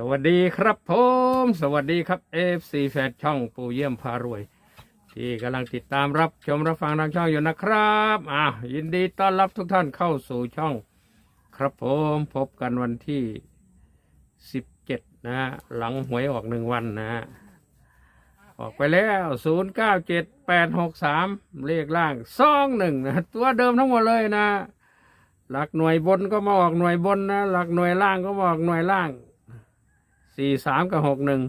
สวัสดีครับผม สวัสดีครับเอฟซีแฟนช่องปูเยี่ยมพารวย ที่กำลังติดตามรับชมรับฟังทางช่องอยู่นะครับอะยินดีต้อนรับทุกท่านเข้าสู่ช่อง ครับผมพบกันวันที่สิบเจ็ดนะฮะหลังหวยออกหนึ่งวันนะฮะออกไปแล้วศูนย์เก้าเจ็ดแปดหกสามเลขล่างสองหนึ่งนะตัวเดิมทั้งหมดเลยนะ หลักหน่วยบนก็มาออกหน่วยบนนะ หลักหน่วยล่างก็มาออกหน่วยล่าง สี่สามกับหกหนึ่ง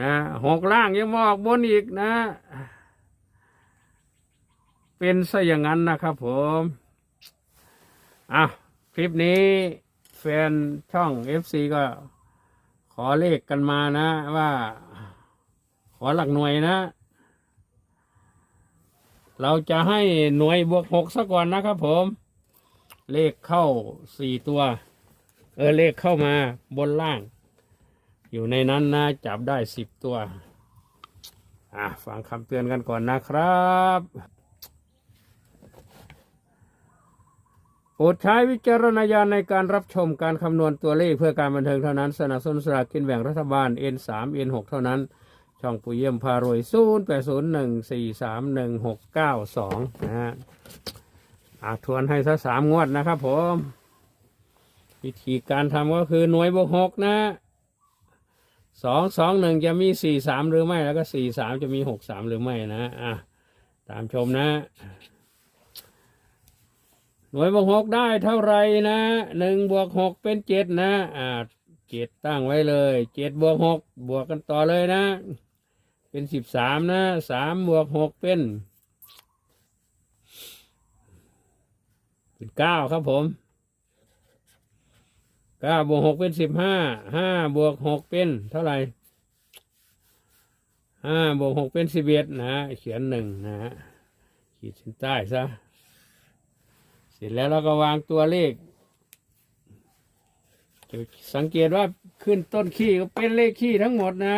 นะหกล่างยังมออกบนอีกนะ เป็นซะอย่างนั้นนะครับผมอะคลิปนี้แฟนช่อง FC ก็ขอเลขกันมานะว่า ขอหลักหน่วยนะ เราจะให้หน่วยบวกหกซะก่อนนะครับผม เลขเข้าสี่ตัว เออเลขเข้ามาบนล่าง อยู่ในนั้นนะจับได้สิบตัว อะฟังคำเตือนกันก่อนนะครับ โปรดใช้วิจารณญาณในการรับชมการคำนวณตัวเลขเพื่อการบันเทิงเท่านั้น สนับสนุนสลากกินแบ่งรัฐบาล N3 N6 เท่านั้น ช่องปุยเยี่ยมพารวย0 8 0 1 4 3 1 6 9 2นะฮะอะทวนให้ซะสามงวดนะครับผม วิธีการทำก็คือหน่วยบวกหกนะ สองสองหนึ่งจะมีสี่สามหรือไม่แล้วก็สี่สามจะมีหกสามหรือไม่นะอะตามชมนะ หน่วยบวกหกได้เท่าไรนะหนึ่งบวกหกเป็นเจ็ดนะอ่าเจ็ดตั้งไว้เลยเจ็ดบวกหกบวกกันต่อเลยนะ เป็นสิบสามนะสามบวกหกเป็นเป็นเก้าครับผม เก้าบวกหกเป็นสิบห้าห้าบวกหกเป็นเท่าไหร่ห้าบวกหกเป็นสิบเอ็ดนะเขียนหนึ่งนะฮะขีดเส้นใต้ซะเสร็จแล้วเราก็วางตัวเลข สังเกตว่าขึ้นต้นขี้ก็เป็นเลขขี้ทั้งหมดนะ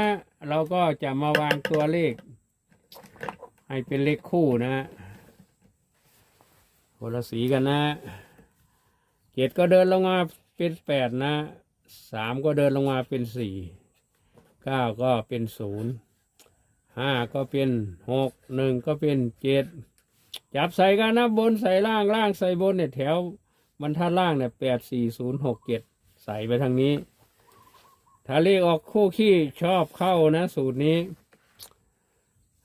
เราก็จะมาวางตัวเลข ให้เป็นเลขคู่นะคนละสีกันนะเจ็ดก็เดินลงมา เป็นแปดนะสามก็เดินลงมาเป็นสี่เก้าก็เป็นศูนย์ห้าก็เป็นหกหนึ่งก็เป็นเจ็ดจับใส่กันนะบนใส่ล่างล่างใส่บนเนี่ยแถวบรรทัดล่างเนี่ยแปดสี่ศูนย์หกเจ็ดใส่ไปทางนี้ ถ้าเลขออกคู่ขี้ชอบเข้านะ สูตรนี้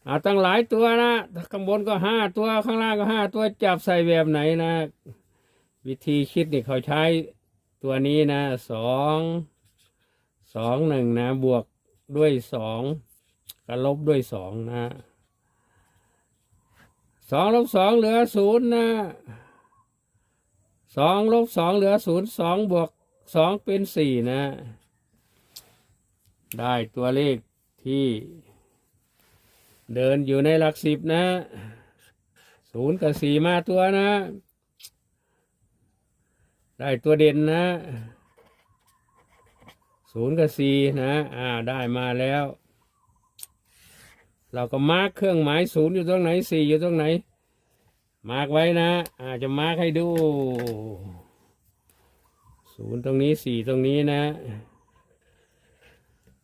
อาตั้งหลายตัวนะข้างบนก็ห้าตัวข้างล่างก็ห้าตัวจับใส่แบบไหนนะ วิธีคิดนี่เขาใช้ ตัวนี้นะสองสองหนึ่งนะ บวกด้วยสองก็ลบด้วยสองนะสองลบสองเหลือศูนย์นะสองลบสองเหลือศูนย์สองบวกสองเป็นสี่นะ ได้ตัวเลขที่เดินอยู่ในหลักสิบนะศูนย์กับสี่มาตัวนะ ได้ตัวเด่นนะศูนย์กับสี่นะ อ่า ได้มาแล้ว เราก็มาร์กเครื่องหมายศูนย์อยู่ตรงไหนสี่อยู่ตรงไหน มาร์กไว้นะ อ่า จะมาร์กให้ดู ศูนย์ตรงนี้สี่ตรงนี้นะ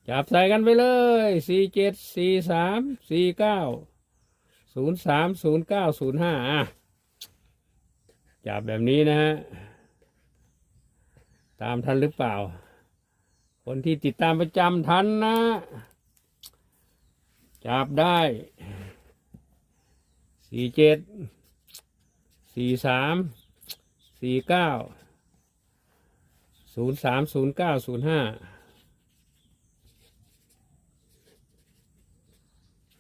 จับใส่กันไปเลยสี่เจ็ดสี่สามสี่เก้าศูนย์สามศูนย์เก้าศูนย์ห้าอะจับแบบนี้นะฮะ ตามทันหรือเปล่า คนที่ติดตามประจำทันนะ จับได้สี่เจ็ดสี่สามสี่เก้าศูนย์สามศูนย์เก้าศูนย์ห้า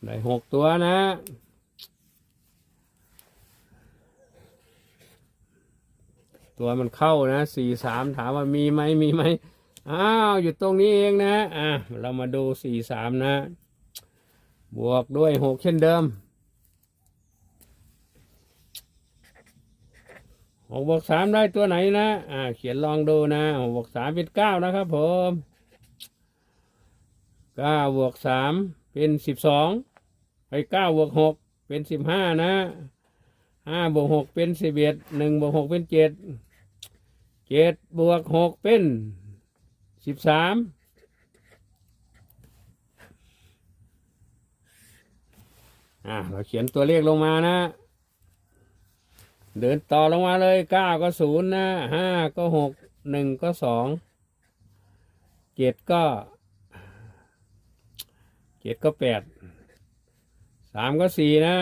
ได้หกตัวนะ ตัวมันเข้านะสี่สามถามว่ามีไหมมีไหมอ้าวอยู่ตรงนี้เองนะอะเรามาดูสี่สามนะ บวกด้วยหกเช่นเดิมหกบวกสามได้ตัวไหนนะอ่า เขียนลองดูนะหกบวกสามเป็นเก้านะครับผมเก้าบวกสามเป็นสิบสองไปเก้าบวกหกเป็นสิบห้านะห้าบวกหกเป็นสิบเอ็ดหนึ่งบวกหกเป็นเจ็ด เจ็ดบวกหกเป็นสิบสามอะเราเขียนตัวเลขลงมานะ เดินต่อลงมาเลยเก้าก็ศูนย์นะห้าก็หกหนึ่งก็สองเจ็ดก็เจ็ดก็แปดสามก็สี่นะ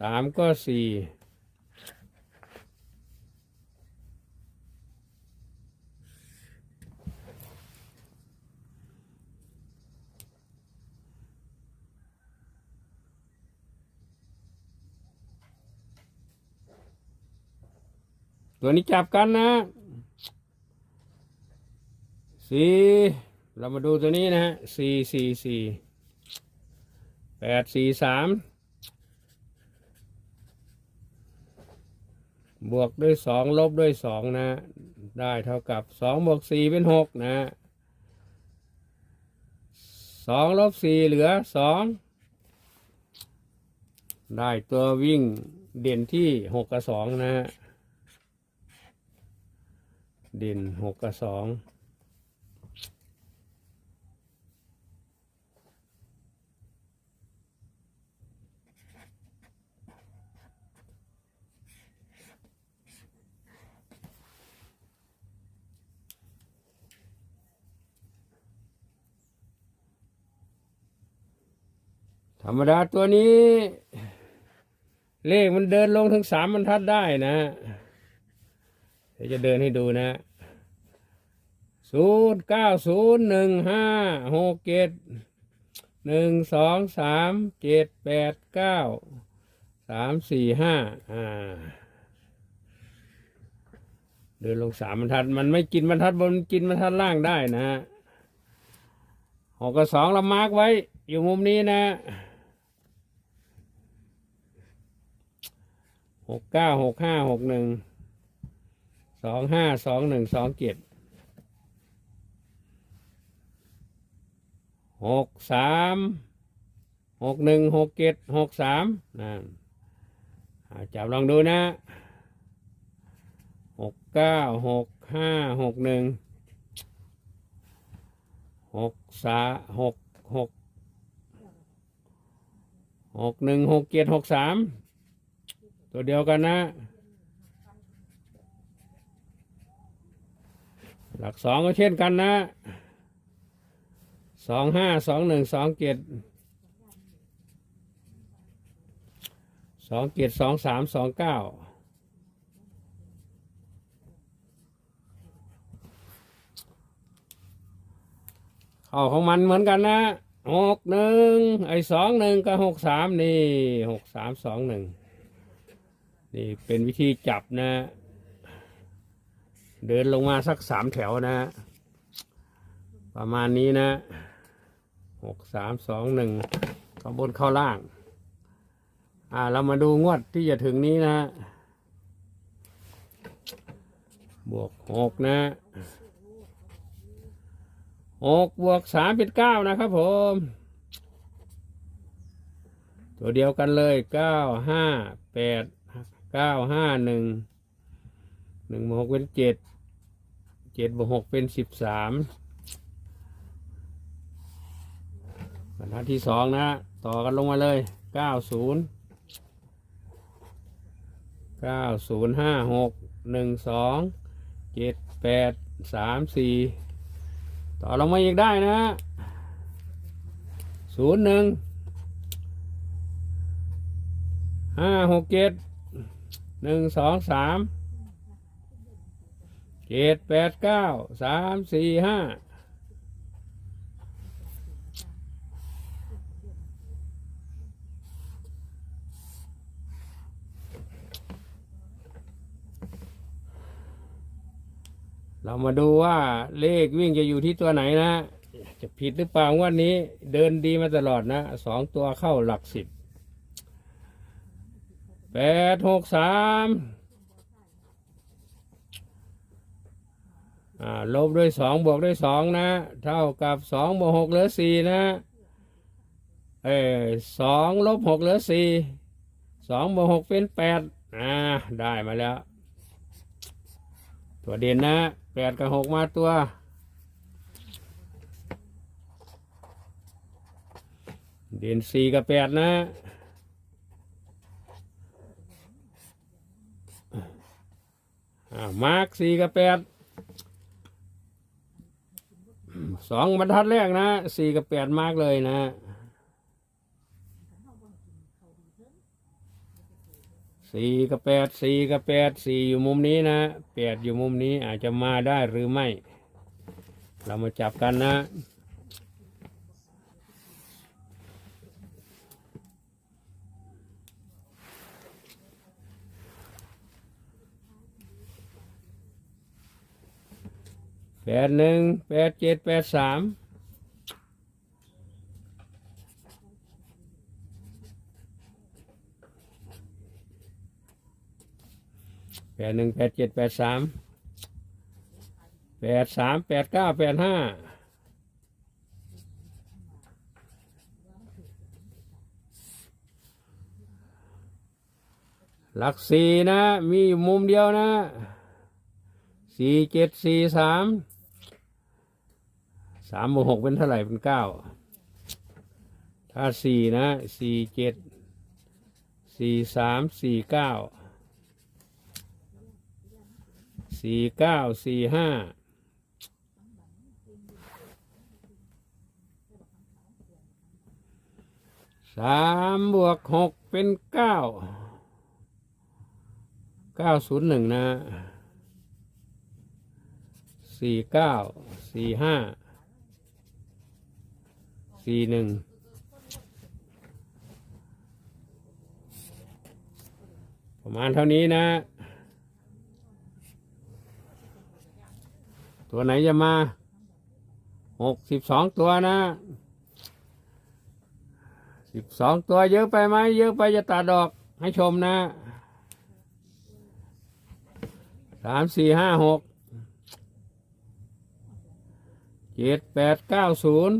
สามก็สี่ตัวนี้จับกันนะสี่เรามาดูตัวนี้นะฮะสี่สี่สี่แปดสี่สาม บวกด้วยสองลบด้วยสองนะ ได้เท่ากับสองบวกสี่เป็นหกนะสองลบสี่เหลือสองได้ตัววิ่งเด่นที่หกกับสองนะ เด่นหกกับสอง ธรรมดาตัวนี้ เลขมันเดินลงถึงสามบรรทัดได้นะเดี๋ยวจะเดินให้ดูนะศูนย์เก้าศูนย์หนึ่งห้าหกเจ็ดหนึ่งสองสามเจ็ดแปดเก้าสามสี่ห้าอ่าเดินลงสามบรรทัดมันไม่กินบรรทัดบนกินบรรทัดล่างได้นะฮะหกกับสองเรามาร์กไว้อยู่มุมนี้นะ หกเก้าหกห้าหกหนึ่งสองห้าสองหนึ่งสองเจ็ดหกสามหกหนึ่งหกเจ็ดหกสามนะอ่าจับลองดูนะหกเก้าหกห้าหกหนึ่งหกสาหกหกหกหนึ่งหกเจ็ดหกสาม ตัวเดียวกันนะ หลักสองก็เช่นกันนะสองห้าสองหนึ่งสองเจ็ดสองเจ็ดสองสามสองเก้าเข้าของมันเหมือนกันนะหกหนึ่งไอ้สองหนึ่งกับหกสามนี่หกสามสองหนึ่ง นี่เป็นวิธีจับนะ เดินลงมาสักสามแถวนะ ประมาณนี้นะหกสามสองหนึ่งข้างบนเข้าล่าง อ่า เรามาดูงวดที่จะถึงนี้นะ บวกหกนะหกบวกสามเป็นเก้านะครับผม ตัวเดียวกันเลยเก้าห้าแปด เก้าห้าหนึ่งหนึ่งบวกหกเป็นเจ็ดเจ็ดบวกหกเป็นสิบสามบรรทัดที่สองนะ ต่อกันลงมาเลยเก้าศูนย์เก้าศูนย์ห้าหกหนึ่งสองเจ็ดแปดสามสี่ต่อลงมาอีกได้นะศูนย์หนึ่งห้าหกเจ็ด หนึ่งสองสามเจ็ดแปดเก้าสามสี่ห้าเรามาดูว่าเลขวิ่งจะอยู่ที่ตัวไหนนะ จะผิดหรือเปล่างวันนี้ เดินดีมาตลอดนะสองตัวเข้าหลักสิบ แปดหกสามลบด้วยสองบวกด้วยสองนะ เท่ากับสองบวกหกเหลือสี่นะเออสองลบหกเหลือสี่สองบวกหกเป็นแปดอ่าได้มาแล้ว ตัวเด่นนะแปดกับหกมาตัวเด่นสี่กับแปดนะ อ่ามาร์กสี่กับแปดสองบรรทัดแรกนะสี่กับแปดมาร์กเลยนะสี่กับแปดสี่กับแปดสี่อยู่มุมนี้นะแปดอยู่มุมนี้อาจจะมาได้หรือไม่ เรามาจับกันนะ แปดหนึ่งแปดเจ็ดแปดสามแปดหนึ่งแปดเจ็ดแปดสามแปดสามแปดเก้าแปดห้าหลักสี่นะ มีอยู่มุมเดียวนะสี่เจ็ดสี่สาม สามบวกหกเป็นเท่าไหร่เป็นเก้าถ้าสี่นะสี่เจ็ดสี่สามสี่เก้าสี่เก้าสี่ห้าสามบวกหกเป็นเก้าเก้าศูนย์หนึ่งนะสี่เก้าสี่ห้า สี่หนึ่งประมาณเท่านี้นะ ตัวไหนจะมาหกสิบสองตัวนะสิบสองตัวเยอะไปไหมเยอะไปจะตัดดอกให้ชมนะสามสี่ห้าหกเจ็ดแปดเก้าศูนย์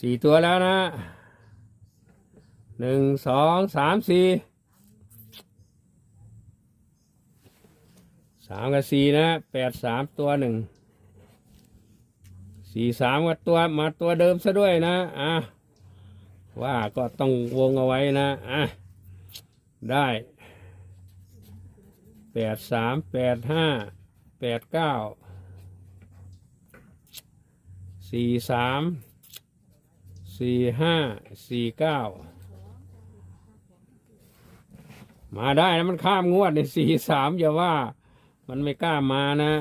สี่ตัวแล้วนะหนึ่งสองสามสี่สามกับสี่นะแปดสามตัวหนึ่งสี่สามก็ตัวมาตัวเดิมซะด้วยนะอะว่าก็ต้องวงเอาไว้นะอะได้แปดสามแปดห้าแปดเก้าสี่สาม สี่ห้าสี่เก้ามาได้นะมันข้ามงวดในสี่สามอย่าว่า มันไม่กล้ามานะ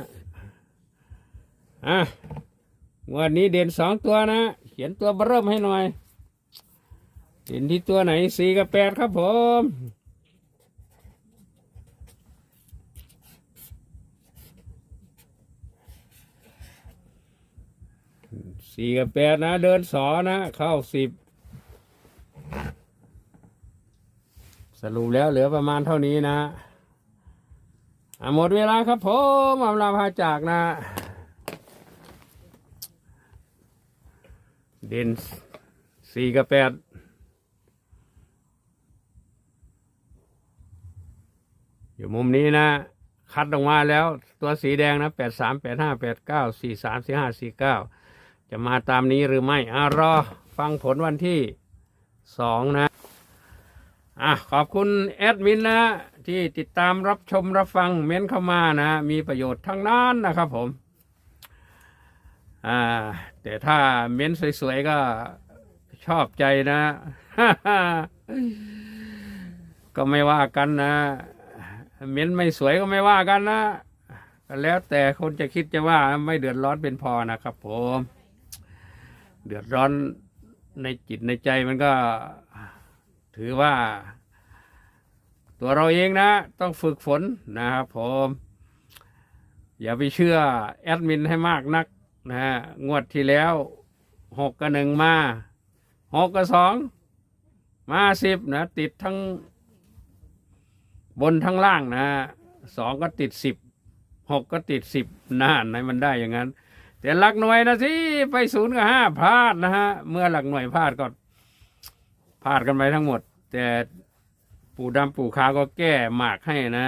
อะงวดนี้เด่นสองตัวนะ เขียนตัวเริ่มให้หน่อยเด่นที่ตัวไหนสี่กับแปดครับผม สี่กับแปดนะ เดินสอนะ เข้าสิบสรุปแล้วเหลือประมาณเท่านี้นะหมดเวลาครับผมอำลาพาจากนะ เด่นสี่กับแปดอยู่มุมนี้นะ คัดออกมาแล้วตัวสีแดงนะแปดสามแปดห้าแปดเก้าสี่สามสี่ห้าสี่เก้า จะมาตามนี้หรือไม่อะรอฟังผลวันที่สองนะ อะขอบคุณแอดมินนะ ที่ติดตามรับชมรับฟังเม้นเข้ามานะ มีประโยชน์ทั้งนั้นนะครับผม อ่า แต่ถ้าเม้นสวยๆก็ชอบใจนะ ก็ไม่ว่ากันนะ เม้นไม่สวยก็ไม่ว่ากันนะ แล้วแต่คนจะคิดจะว่าไม่เดือดร้อนเป็นพอนะครับผม เดือดร้อนในจิตในใจมันก็ถือว่า ตัวเราเองนะ ต้องฝึกฝนนะครับผม อย่าไปเชื่อแอดมินให้มากนักนะฮะงวดที่แล้วหกกับหนึ่งมาหกกับสองมาสิบนะติดทั้งบนทั้งล่างนะสองก็ติดสิบหกก็ติดสิบนานไหนมันได้อย่างนั้น แต่หลักหน่วยนะสิไปศูนย์กับห้าพลาดนะฮะ เมื่อหลักหน่วยพลาดก็พลาดกันไปทั้งหมด แต่ปู่ดำปู่ขาวก็แก้หมากให้นะ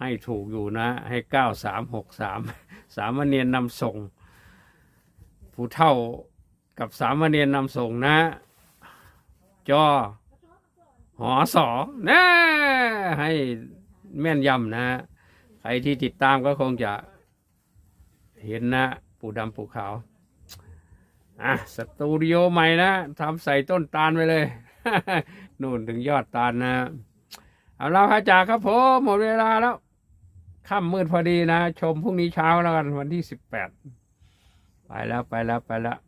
ให้ถูกอยู่นะ ให้เก้าสามหกสามสามเณรนำส่ง ผู้เท่ากับสามเณรนำส่งนะ จอหอสอนะให้แม่นยำนะ ใครที่ติดตามก็คงจะ เห็นนะ ปูดำปูขาว อะ สตูดิโอใหม่นะทำใส่ต้นตาลไปเลย นู่นถึงยอดตาลนะ เอาละพระจากครับผมหมดเวลาแล้วค่ำมืดพอดีนะ ชมพรุ่งนี้เช้าแล้วกันวันที่สิบแปดไปแล้วไปแล้วไปแล้ว